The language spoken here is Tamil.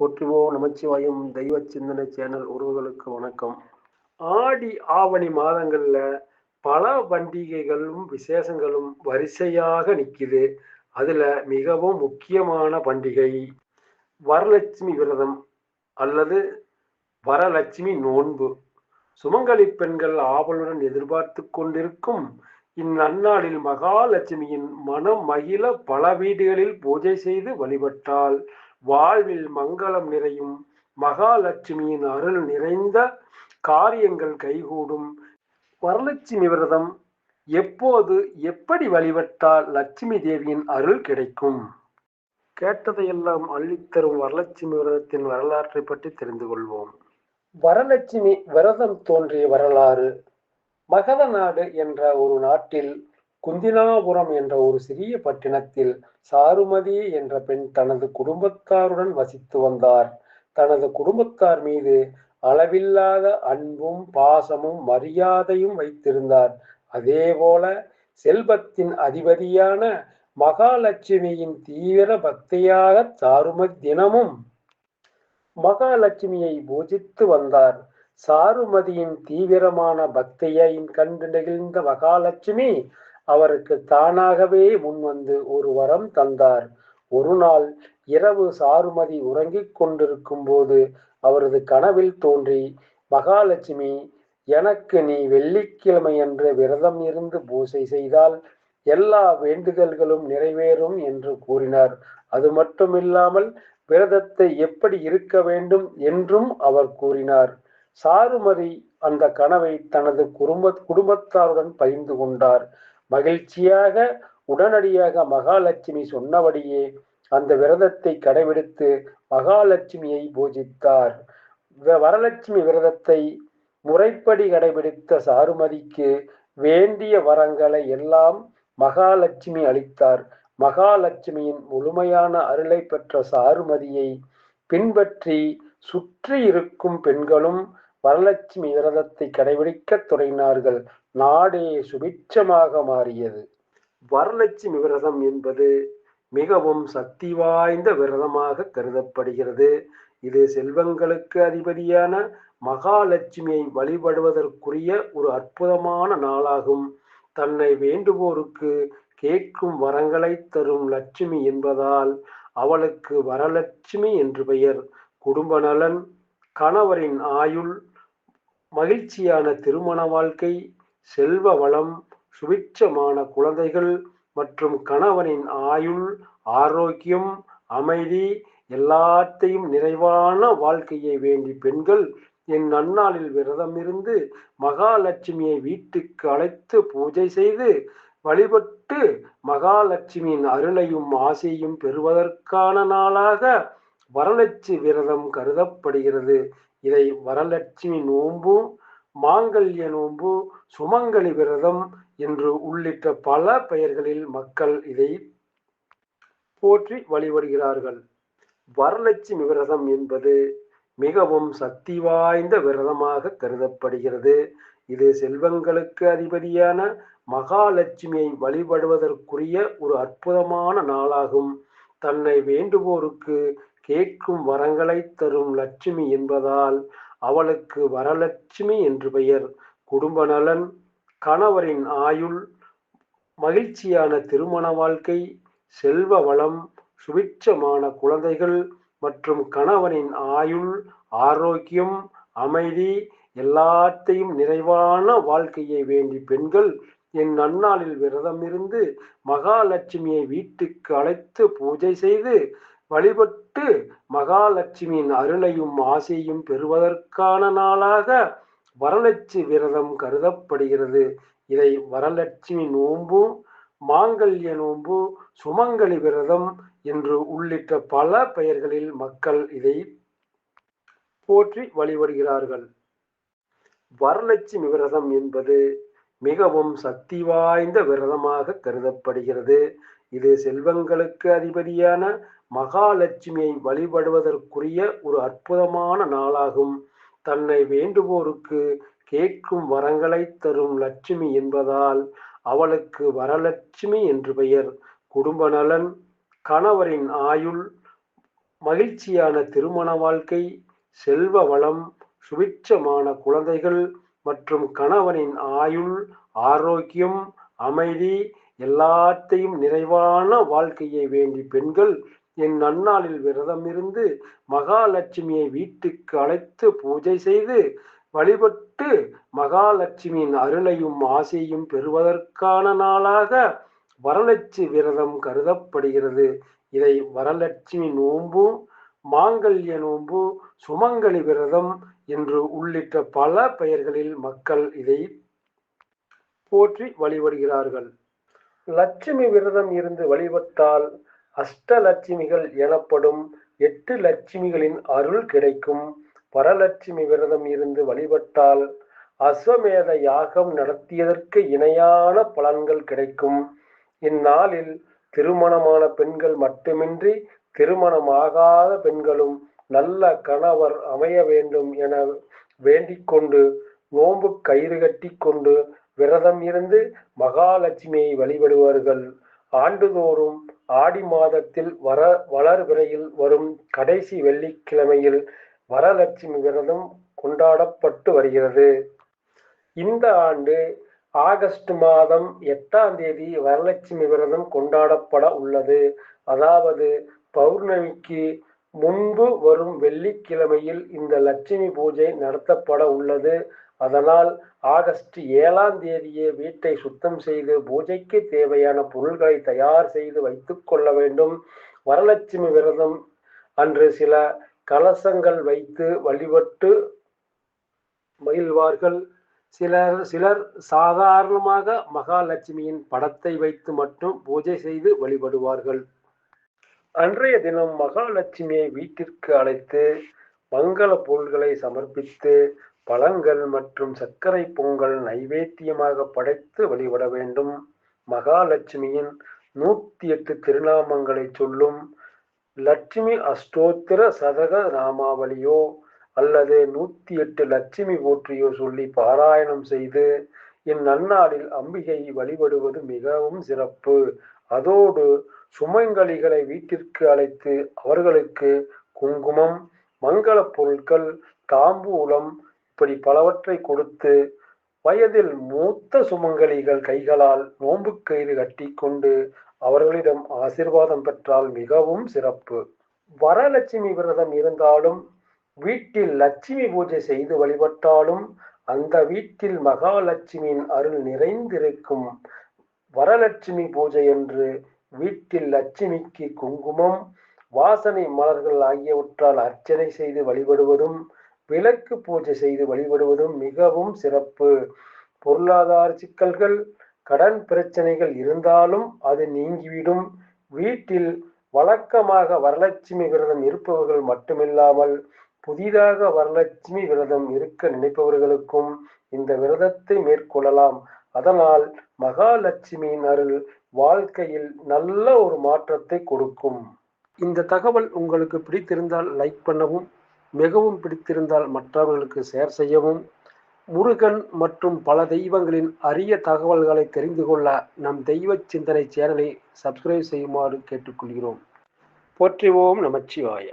போற்றுவோம் நமச்சிவாயம் தெய்வ சிந்தனை சேனல் உறவுகளுக்கு வணக்கம். ஆடி ஆவணி மாதங்கள்ல பல பண்டிகைகளும் விசேஷங்களும் வரிசையாக நிக்குது. அதுல மிகவும் முக்கியமான பண்டிகை வரலட்சுமி விரதம் அல்லது வரலட்சுமி நோன்பு. சுமங்கலி பெண்கள் ஆவலுடன் எதிர்பார்த்து கொண்டிருக்கும் இந்நன்னாளில் மகாலட்சுமியின் மனம் மகிழ பல வீடுகளில் பூஜை செய்து வழிபட்டால் வாழ்வில் மங்களம் நிறையும். மகாலட்சுமியின் அருள் நிறைந்த காரியங்கள் கைகூடும். வரலட்சுமி விரதம் எப்போது எப்படி வழிபட்டால் லட்சுமி தேவியின் அருள் கிடைக்கும்? கேட்டதையெல்லாம் அள்ளித்தரும் வரலட்சுமி விரதத்தின் வரலாற்றை பற்றி தெரிந்து கொள்வோம். வரலட்சுமி விரதம் தோன்றிய வரலாறு மகத நாடு என்ற ஒரு நாட்டில் குந்தினாபுரம் என்ற ஒரு சிறிய பட்டினத்தில் சாருமதி என்ற பெண் தனது குடும்பத்தாருடன் வசித்து வந்தார். தனது குடும்பத்தார் மீது அளவில்லாத அன்பும் பாசமும் மரியாதையும் வைத்திருந்தார். அதேபோல செல்வத்தின் அதிபதியான மகாலட்சுமியின் தீவிர பக்தியாக சாருமதி தினமும் மகாலட்சுமியை பூஜித்து வந்தார். சாருமதியின் தீவிரமான பக்தியை கண்டு நெகிழ்ந்த மகாலட்சுமி அவருக்கு தானாகவே முன்வந்து ஒரு வரம் தந்தார். ஒரு நாள் இரவு சாருமதி உறங்கிக் கொண்டிருக்கும் போது அவரது கனவில் தோன்றி மகாலட்சுமி எனக்கு நீ வெள்ளிக்கிழமையன்று விரதம் இருந்து பூசை செய்தால் எல்லா வேண்டுதல்களும் நிறைவேறும் என்று கூறினார். அது மட்டுமில்லாமல் விரதத்தை எப்படி இருக்க வேண்டும் என்றும் அவர் கூறினார். சாருமதி அந்த கனவை தனது குடும்ப குடும்பத்தாருடன் பகிர்ந்து கொண்டார். மகிழ்ச்சியாக உடனடியாக மகாலட்சுமி சொன்னபடியே அந்த விரதத்தை கடைபிடித்து மகாலட்சுமியை பூஜித்தார். வரலட்சுமி விரதத்தை முறைப்படி கடைபிடித்த சாருமதிக்கு வேண்டிய வரங்களை எல்லாம் மகாலட்சுமி அளித்தார். மகாலட்சுமியின் முழுமையான அருளை பெற்ற சாருமதியை பின்பற்றி சுற்றி இருக்கும் பெண்களும் வரலட்சுமி விரதத்தை கடைபிடிக்க தொடங்கினார்கள். நாடே சுபிட்சமாக மாறியது. வரலட்சுமி விரதம் என்பது மிகவும் சக்தி வாய்ந்த விரதமாக கருதப்படுகிறது. இது செல்வங்களுக்கு அதிபதியான மகாலட்சுமியை வழிபடுவதற்குரிய ஒரு அற்புதமான நாளாகும். தன்னை வேண்டுவோருக்கு கேட்கும் வரங்களை தரும் லட்சுமி என்பதால் அவளுக்கு வரலட்சுமி என்று பெயர். குடும்ப நலன் கணவரின் ஆயுள் மகிழ்ச்சியான திருமண வாழ்க்கை செல்வ வளம் சுபிட்சமான குழந்தைகள் மற்றும் கணவனின் ஆயுள் ஆரோக்கியம் அமைதி எல்லாத்தையும் நிறைவான வாழ்க்கையை வேண்டி பெண்கள் என் நன்னாளில் விரதம் இருந்து மகாலட்சுமியை வீட்டுக்கு அழைத்து பூஜை செய்து வழிபட்டு மகாலட்சுமியின் அருளையும் ஆசையும் பெறுவதற்கான நாளாக வரலட்சுமி விரதம் கருதப்படுகிறது. இதை வரலட்சுமி நோன்பும் மாங்கல்ய நோன்பு சுமங்கலி விரதம் என்று உள்ளிட்ட பல பெயர்களில் மக்கள் இதை போற்றி வழிபடுகிறார்கள். வரலட்சுமி விரதம் என்பது மிகவும் சக்தி வாய்ந்த விரதமாக கருதப்படுகிறது. இது செல்வங்களுக்கு அதிபதியான மகாலட்சுமியை வழிபடுவதற்குரிய ஒரு அற்புதமான நாளாகும். தன்னை வேண்டுவோருக்கு கேட்கும் வரங்களை தரும் லட்சுமி என்பதால் அவளுக்கு வரலட்சுமி என்று பெயர். குடும்ப நலன் கணவரின் ஆயுள் மகிழ்ச்சியான திருமண வாழ்க்கை செல்வ வளம் சுபிட்சமான குழந்தைகள் மற்றும் கணவனின் ஆயுள் ஆரோக்கியம் அமைதி எல்லாத்தையும் நிறைவான வாழ்க்கையை வேண்டி பெண்கள் என் நன்னாளில் விரதம் இருந்து மகாலட்சுமியை வீட்டுக்கு அழைத்து பூஜை செய்து வழிபட்டு மகாலட்சுமியின் அருளையும் ஆசையும் பெறுவதற்கான நாளாக வரலட்சுமி விரதம் கருதப்படுகிறது. இதை வரலட்சுமி நோன்பு மாங்கல்ய நோன்பு சுமங்கலி விரதம் என்று உள்ளிட்ட பல பெயர்களில் மக்கள் இதை போற்றி வழிபடுகிறார்கள். வரலட்சுமி விரதம் என்பது மிகவும் சக்தி வாய்ந்த விரதமாக கருதப்படுகிறது. இது செல்வங்களுக்கு அதிபதியான மகாலட்சுமியை வழிபடுவதற்குரிய ஒரு அற்புதமான நாளாகும். தன்னை வேண்டுவோருக்கு கேட்கும் வரங்களை தரும் லட்சுமி என்பதால் அவளுக்கு வரலட்சுமி என்று பெயர். குடும்ப நலன் கணவரின் ஆயுள் மகிழ்ச்சியான திருமண வாழ்க்கை செல்வ வளம் சுபிட்சமான குழந்தைகள் மற்றும் கணவனின் ஆயுள் ஆரோக்கியம் அமைதி எல்லாத்தையும் நிறைவான வாழ்க்கையை வேண்டி பெண்கள் என் நன்னாளில் விரதம் இருந்து மகாலட்சுமியை வீட்டுக்கு அழைத்து பூஜை செய்து வழிபட்டு மகாலட்சுமியின் அருளையும் ஆசையும் பெறுவதற்கான நாளாக வரலட்சுமி விரதம் கருதப்படுகிறது. இதை வரலட்சுமி நோன்பும் மாங்கல்ய நோன்பு சுமங்கலி விரதம் என்று உள்ளிட்ட பல பெயர்களில் மக்கள் இதை போற்றி வழிபடுகிறார்கள். லட்சுமி விரதம் இருந்து வழிபட்டால் அஷ்டலட்சுமிகள் எனப்படும் எட்டு லட்சுமிகளின் அருள் கிடைக்கும். வரலட்சுமி விரதம் இருந்து வழிபட்டால் அஸ்வமேத யாகம் நடத்தியதற்கு இணையான பலன்கள் கிடைக்கும். இந்நாளில் திருமணமான பெண்கள் மட்டுமின்றி திருமணமாகாத பெண்களும் நல்ல கணவர் அமைய வேண்டும் என வேண்டிக்கொண்டு நோன்பு கயிறு கட்டி கொண்டு விரதம் இருந்து மகாலட்சுமியை வழிபடுவார்கள். ஆண்டுதோறும் ஆடி மாதத்தில் வர வளர்பிறையில் வரும் கடைசி வெள்ளிக்கிழமையில் வரலட்சுமி விரதம் கொண்டாடப்பட்டு வருகிறது. இந்த ஆண்டு ஆகஸ்ட் மாதம் எட்டாம் தேதி வரலட்சுமி விரதம் கொண்டாடப்பட உள்ளது. அதாவது பௌர்ணமிக்கு முன்பு வரும் வெள்ளிக்கிழமையில் இந்த லட்சுமி பூஜை நடத்தப்பட உள்ளது. அதனால் ஆகஸ்ட் ஏழாம் தேதியே வீட்டை சுத்தம் செய்து பூஜைக்கு தேவையான பொருள்களை தயார் செய்து வைத்துக் கொள்ள வேண்டும். வரலட்சுமி விரதம் அன்று சில கலசங்கள் வைத்து வழிபட்டு மகிழ்வார்கள். சிலர் சிலர் சாதாரணமாக மகாலட்சுமியின் படத்தை வைத்து மட்டும் பூஜை செய்து வழிபடுவார்கள். அன்றைய தினம் மகாலட்சுமியை வீட்டிற்கு அழைத்து மங்கள பொருள்களை சமர்ப்பித்து பழங்கள் மற்றும் சர்க்கரை பொங்கல் நைவேத்தியமாக படைத்து வழிபட வேண்டும். மகாலட்சுமியின் நூத்தி எட்டு திருநாமங்களை சொல்லும் லட்சுமி அஷ்டோத்திர சதக நாமாவளியோ அல்லது நூத்தி எட்டு லட்சுமி போற்றியோ சொல்லி பாராயணம் செய்து இந்நன்னாளில் அம்பிகை வழிபடுவது மிகவும் சிறப்பு. அதோடு சுமங்கலிகளை வீட்டிற்கு அழைத்து அவர்களுக்கு குங்குமம் மங்கள பொருட்கள் தாம்பூலம் இப்படி பலவற்றை கொடுத்து வயதில் மூத்த சுமங்கலிகள் கைகளால் நோன்பு கயிறு கட்டி கொண்டு அவர்களிடம் ஆசிர்வாதம் பெற்றால் மிகவும் சிறப்பு. வரலட்சுமி விரதம் இருந்தாலும் வீட்டில் லட்சுமி பூஜை செய்து வழிபட்டாலும் அந்த வீட்டில் மகாலட்சுமியின் அருள் நிறைந்திருக்கும் வரலட்சுமி பூஜை என்று வீட்டில் லட்சுமிக்கு குங்குமம் வாசனை மலர்கள் ஆகியவற்றால் அர்ச்சனை செய்து வழிபடுவதும் விளக்கு பூஜை செய்து வழிபடுவதும் மிகவும் சிறப்பு. பொருளாதார சிக்கல்கள் கடன் பிரச்சனைகள் இருந்தாலும் அது நீங்கிவிடும். வீட்டில் வழக்கமாக வரலட்சுமி விரதம் இருப்பவர்கள் மட்டுமில்லாமல் புதிதாக வரலட்சுமி விரதம் இருக்க நினைப்பவர்களுக்கும் இந்த விரதத்தை மேற்கொள்ளலாம். அதனால் மகாலட்சுமியின் அருள் வாழ்க்கையில் நல்ல ஒரு மாற்றத்தை கொடுக்கும். இந்த தகவல் உங்களுக்கு பிடித்திருந்தால் லைக் பண்ணவும் மிகவும் பிடித்திருந்தால் மற்றவர்களுக்கு ஷேர் செய்யவும். முருகன் மற்றும் பல தெய்வங்களின் அரிய தகவல்களை தெரிந்து கொள்ள நம் தெய்வ சிந்தனை சேனலை சப்ஸ்கிரைப் செய்யுமாறு கேட்டுக்கொள்கிறோம். போற்றிவோம் நமச்சிவாய.